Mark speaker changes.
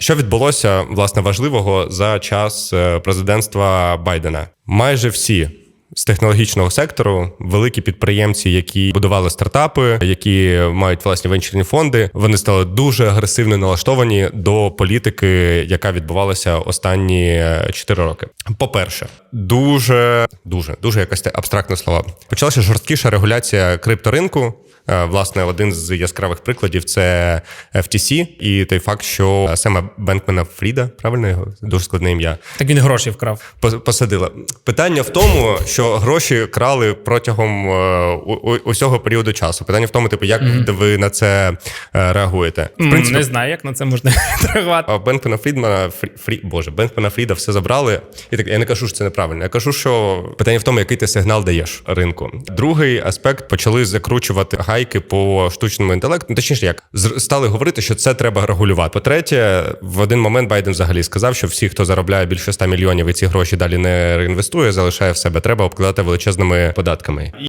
Speaker 1: Що відбулося власне важливого за час е, президентства Байдена? Майже всі. З технологічного сектору великі підприємці, які будували стартапи, які мають власні венчурні фонди, вони стали дуже агресивно налаштовані до політики, яка відбувалася останні 4 роки. По-перше, дуже дуже дуже якась абстрактне слова. Почалася жорсткіша регуляція крипторинку. Е, Власне, один з яскравих прикладів це FTC і той факт, що Сема Бенкмена Фріда, правильно його дуже складне ім'я,
Speaker 2: Так він гроші вкрав.
Speaker 1: посадила. Питання в тому, що гроші крали протягом е, усього періоду часу. Питання в тому, типу, як ви на це е, реагуєте? В принципі,
Speaker 2: Не знаю, як на це можна реагувати.
Speaker 1: а Бенкмена Фрідмана Фрі, Боже, Бенкмена Фріда все забрали. І так я не кажу, що це неправильно. Я кажу, що питання в тому, який ти сигнал даєш ринку. Другий аспект почали закручувати гайки по штучному інтелекту. Ну, Точніше, як стали говорити, що це треба регулювати. По-третє, в один момент Байден взагалі сказав, що всі, хто заробляє більше 100 мільйонів і ці гроші далі не реінвестує, залишає в себе. Треба обкладати величезними податками.